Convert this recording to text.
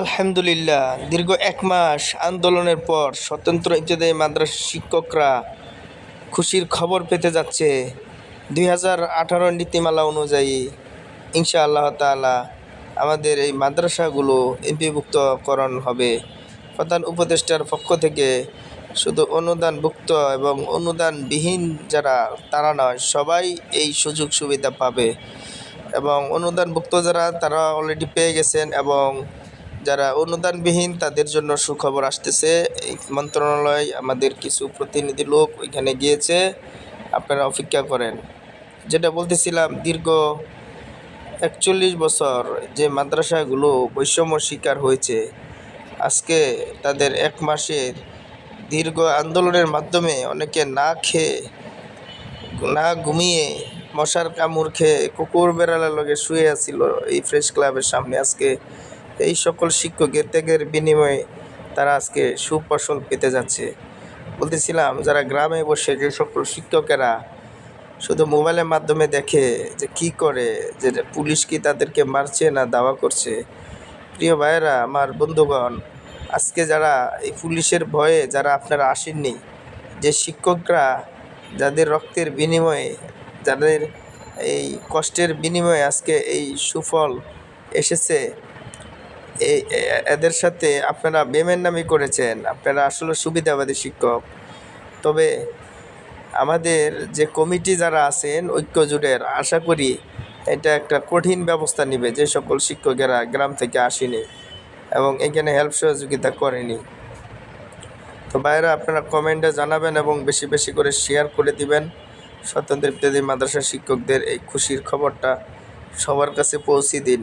আলহামদুলিল্লাহ, দীর্ঘ এক মাস আন্দোলনের পর স্বতন্ত্র ইত্যাদি মাদ্রাসা শিক্ষকরা খুশির খবর পেতে যাচ্ছে। দুই হাজার আঠারো নীতিমালা অনুযায়ী ইনশা আল্লাহ তাআলা আমাদের এই মাদ্রাসাগুলো এমপিভুক্তকরণ হবে। প্রধান উপদেষ্টার পক্ষ থেকে শুধু অনুদানভুক্ত এবং অনুদানবিহীন যারা, তারা নয়, সবাই এই সুযোগ সুবিধা পাবে। এবং অনুদানভুক্ত যারা, তারা অলরেডি পেয়ে গেছেন এবং যারা অনুদানবিহীন, তাদের জন্য সুখবর আসতেছে। মন্ত্রণালয় আমাদের কিছু প্রতিনিধি লোক ওইখানে গিয়েছে, আপনারা অপেক্ষা করেন। যেটা বলতেছিলাম, দীর্ঘ একচল্লিশ বছর যে মাদ্রাসাগুলো বৈষম্য শিকার হয়েছে, আজকে তাদের এক মাসের দীর্ঘ আন্দোলনের মাধ্যমে অনেকে না খেয়ে, না ঘুমিয়ে মশার কামড় খেয়ে কুকুর বেড়ালের লগে শুয়ে আছিল এই ফ্রেশ ক্লাবের সামনে। আজকে এই সকল শিক্ষকের ত্যাগের বিনিময়ে তারা আজকে সুফসল পেতে যাচ্ছে। বলতেছিলাম, যারা গ্রামে বসে যে সকল শিক্ষকেরা শুধু মোবাইলের মাধ্যমে দেখে যে কি করে, যে পুলিশ কি তাদেরকে মারছে না দাওয়া করছে। প্রিয় ভাইয়েরা, আমার বন্ধুগণ, আজকে যারা এই পুলিশের ভয়ে যারা আপনারা আসেননি, যে শিক্ষকরা যাদের রক্তের বিনিময়ে, যাদের এই কষ্টের বিনিময়ে আজকে এই সুফল এসেছে এই এদের সাথে আপনারা বেমেননামি করেছেন। আপনারা আসলে সুবিধাবাদী শিক্ষক। তবে আমাদের যে কমিটি যারা আছেন ঐক্য জুড়ের আশা করি এটা একটা কঠিন ব্যবস্থা নেবে যে সকল শিক্ষকেরা গ্রাম থেকে আসেনি এবং এখানে হেল্প সহযোগিতা করেনি। তো বাইরে আপনারা কমেন্টে জানাবেন এবং বেশি বেশি করে শেয়ার করে দিবেন। স্বতন্ত্র ইত্যাদি মাদ্রাসা শিক্ষকদের এই খুশির খবরটা সবার কাছে পৌঁছে দিন।